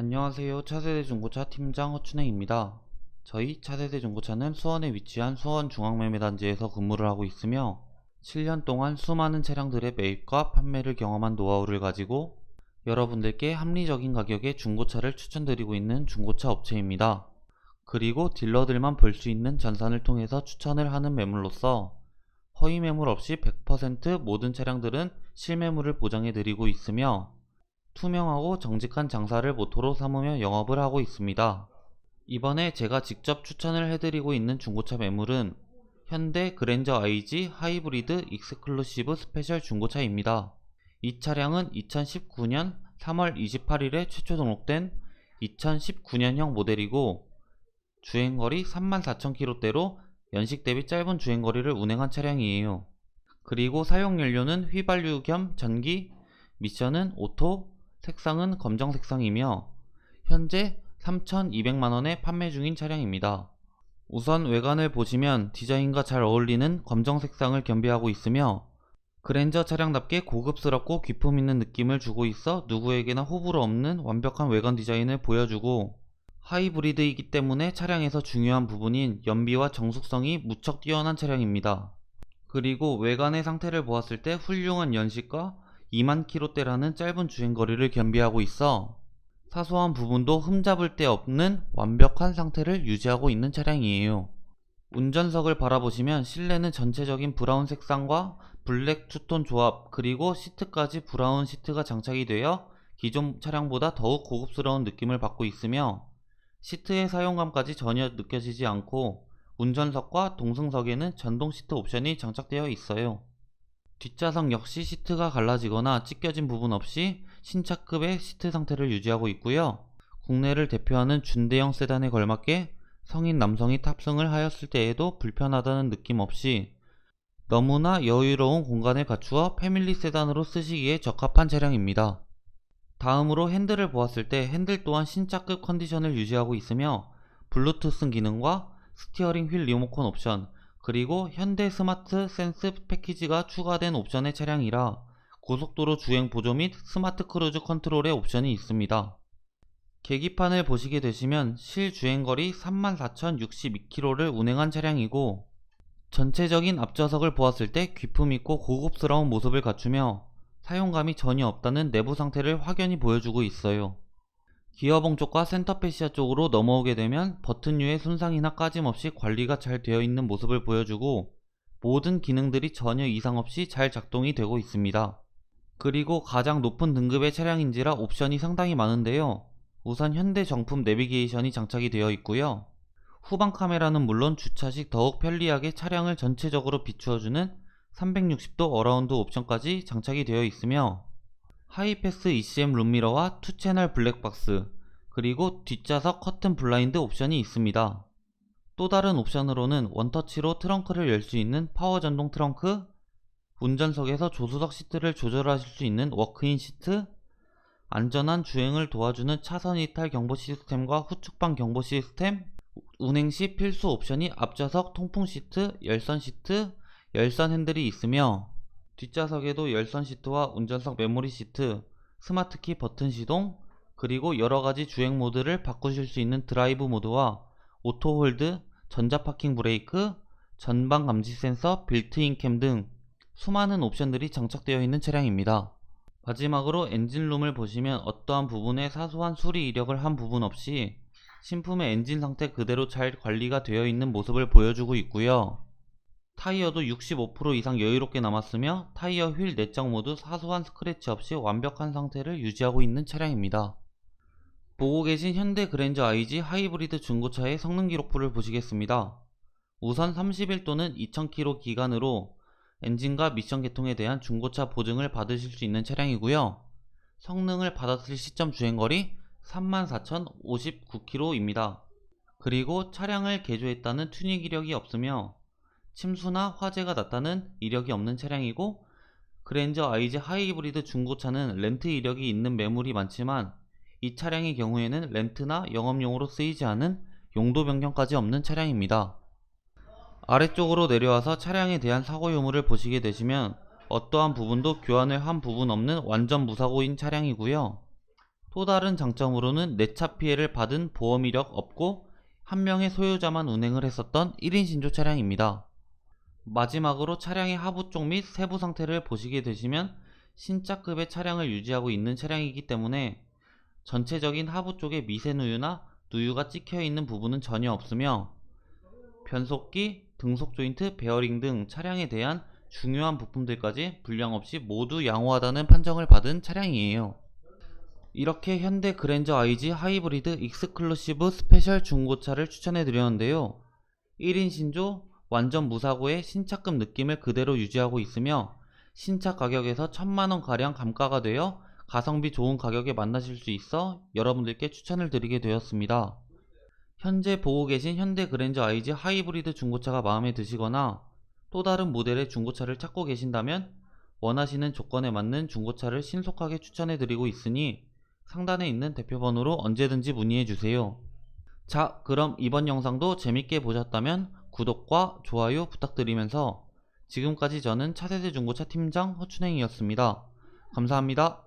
안녕하세요. 차세대 중고차 팀장 허춘행입니다. 저희 차세대 중고차는 수원에 위치한 수원 중앙매매단지에서 근무를 하고 있으며 7년 동안 수많은 차량들의 매입과 판매를 경험한 노하우를 가지고 여러분들께 합리적인 가격의 중고차를 추천드리고 있는 중고차 업체입니다. 그리고 딜러들만 볼 수 있는 전산을 통해서 추천을 하는 매물로서 허위 매물 없이 100% 모든 차량들은 실매물을 보장해 드리고 있으며 투명하고 정직한 장사를 모토로 삼으며 영업을 하고 있습니다. 이번에 제가 직접 추천을 해드리고 있는 중고차 매물은 현대 그랜저 IG 하이브리드 익스클루시브 스페셜 중고차입니다. 이 차량은 2019년 3월 28일에 최초 등록된 2019년형 모델이고 주행거리 34,000km대로 연식 대비 짧은 주행거리를 운행한 차량이에요. 그리고 사용연료는 휘발유 겸 전기, 미션은 오토, 색상은 검정 색상이며 현재 3,200만원에 판매 중인 차량입니다. 우선 외관을 보시면 디자인과 잘 어울리는 검정 색상을 겸비하고 있으며 그랜저 차량답게 고급스럽고 기품 있는 느낌을 주고 있어 누구에게나 호불호 없는 완벽한 외관 디자인을 보여주고 하이브리드이기 때문에 차량에서 중요한 부분인 연비와 정숙성이 무척 뛰어난 차량입니다. 그리고 외관의 상태를 보았을 때 훌륭한 연식과 2만 킬로대라는 짧은 주행거리를 겸비하고 있어 사소한 부분도 흠잡을 데 없는 완벽한 상태를 유지하고 있는 차량이에요. 운전석을 바라보시면 실내는 전체적인 브라운 색상과 블랙 투톤 조합 그리고 시트까지 브라운 시트가 장착이 되어 기존 차량보다 더욱 고급스러운 느낌을 받고 있으며 시트의 사용감까지 전혀 느껴지지 않고 운전석과 동승석에는 전동 시트 옵션이 장착되어 있어요. 뒷좌석 역시 시트가 갈라지거나 찢겨진 부분 없이 신차급의 시트 상태를 유지하고 있고요. 국내를 대표하는 준대형 세단에 걸맞게 성인 남성이 탑승을 하였을 때에도 불편하다는 느낌 없이 너무나 여유로운 공간을 갖추어 패밀리 세단으로 쓰시기에 적합한 차량입니다. 다음으로 핸들을 보았을 때 핸들 또한 신차급 컨디션을 유지하고 있으며 블루투스 기능과 스티어링 휠 리모컨 옵션 그리고 현대 스마트 센스 패키지가 추가된 옵션의 차량이라 고속도로 주행 보조 및 스마트 크루즈 컨트롤의 옵션이 있습니다. 계기판을 보시게 되시면 실주행거리 34,062km를 운행한 차량이고 전체적인 앞좌석을 보았을 때 귀품 있고 고급스러운 모습을 갖추며 사용감이 전혀 없다는 내부 상태를 확연히 보여주고 있어요. 기어봉 쪽과 센터페시아 쪽으로 넘어오게 되면 버튼류의 손상이나 까짐없이 관리가 잘 되어 있는 모습을 보여주고 모든 기능들이 전혀 이상 없이 잘 작동이 되고 있습니다. 그리고 가장 높은 등급의 차량인지라 옵션이 상당히 많은데요. 우선 현대 정품 내비게이션이 장착이 되어 있고요. 후방 카메라는 물론 주차식 더욱 편리하게 차량을 전체적으로 비추어주는 360도 어라운드 옵션까지 장착이 되어 있으며 하이패스 ECM 룸미러와 투채널 블랙박스 그리고 뒷좌석 커튼 블라인드 옵션이 있습니다. 또 다른 옵션으로는 원터치로 트렁크를 열 수 있는 파워 전동 트렁크 운전석에서 조수석 시트를 조절하실 수 있는 워크인 시트 안전한 주행을 도와주는 차선 이탈 경보 시스템과 후측방 경보 시스템 운행 시 필수 옵션이 앞좌석 통풍 시트, 열선 시트, 열선 핸들이 있으며 뒷좌석에도 열선 시트와 운전석 메모리 시트, 스마트키 버튼 시동, 그리고 여러가지 주행 모드를 바꾸실 수 있는 드라이브 모드와 오토 홀드, 전자 파킹 브레이크, 전방 감지 센서, 빌트인 캠 등 수많은 옵션들이 장착되어 있는 차량입니다. 마지막으로 엔진룸을 보시면 어떠한 부분에 사소한 수리 이력을 한 부분 없이 신품의 엔진 상태 그대로 잘 관리가 되어 있는 모습을 보여주고 있고요. 타이어도 65% 이상 여유롭게 남았으며 타이어 휠 내적 모두 사소한 스크래치 없이 완벽한 상태를 유지하고 있는 차량입니다. 보고 계신 현대 그랜저 IG 하이브리드 중고차의 성능 기록부를 보시겠습니다. 우선 30일 또는 2000km 기간으로 엔진과 미션 계통에 대한 중고차 보증을 받으실 수 있는 차량이고요. 성능을 받았을 시점 주행거리 34,059km입니다. 그리고 차량을 개조했다는 튜닝 이력이 없으며 침수나 화재가 났다는 이력이 없는 차량이고 그랜저 IG 하이브리드 중고차는 렌트 이력이 있는 매물이 많지만 이 차량의 경우에는 렌트나 영업용으로 쓰이지 않은 용도 변경까지 없는 차량입니다. 아래쪽으로 내려와서 차량에 대한 사고 유무를 보시게 되시면 어떠한 부분도 교환을 한 부분 없는 완전 무사고인 차량이고요. 또 다른 장점으로는 내 차 피해를 받은 보험 이력 없고 한 명의 소유자만 운행을 했었던 1인 신조 차량입니다. 마지막으로 차량의 하부 쪽 및 세부 상태를 보시게 되시면 신차급의 차량을 유지하고 있는 차량이기 때문에 전체적인 하부 쪽에 미세 누유나 누유가 찍혀 있는 부분은 전혀 없으며 변속기, 등속 조인트, 베어링 등 차량에 대한 중요한 부품들까지 불량 없이 모두 양호하다는 판정을 받은 차량이에요. 이렇게 현대 그랜저 IG 하이브리드 익스클루시브 스페셜 중고차를 추천해 드렸는데요. 1인 신조, 완전 무사고의 신차급 느낌을 그대로 유지하고 있으며 신차 가격에서 천만원 가량 감가가 되어 가성비 좋은 가격에 만나실 수 있어 여러분들께 추천을 드리게 되었습니다. 현재 보고 계신 현대 그랜저 IG 하이브리드 중고차가 마음에 드시거나 또 다른 모델의 중고차를 찾고 계신다면 원하시는 조건에 맞는 중고차를 신속하게 추천해 드리고 있으니 상단에 있는 대표번호로 언제든지 문의해 주세요. 자, 그럼 이번 영상도 재밌게 보셨다면 구독과 좋아요 부탁드리면서 지금까지 저는 차세대 중고차 팀장 허춘행이었습니다. 감사합니다.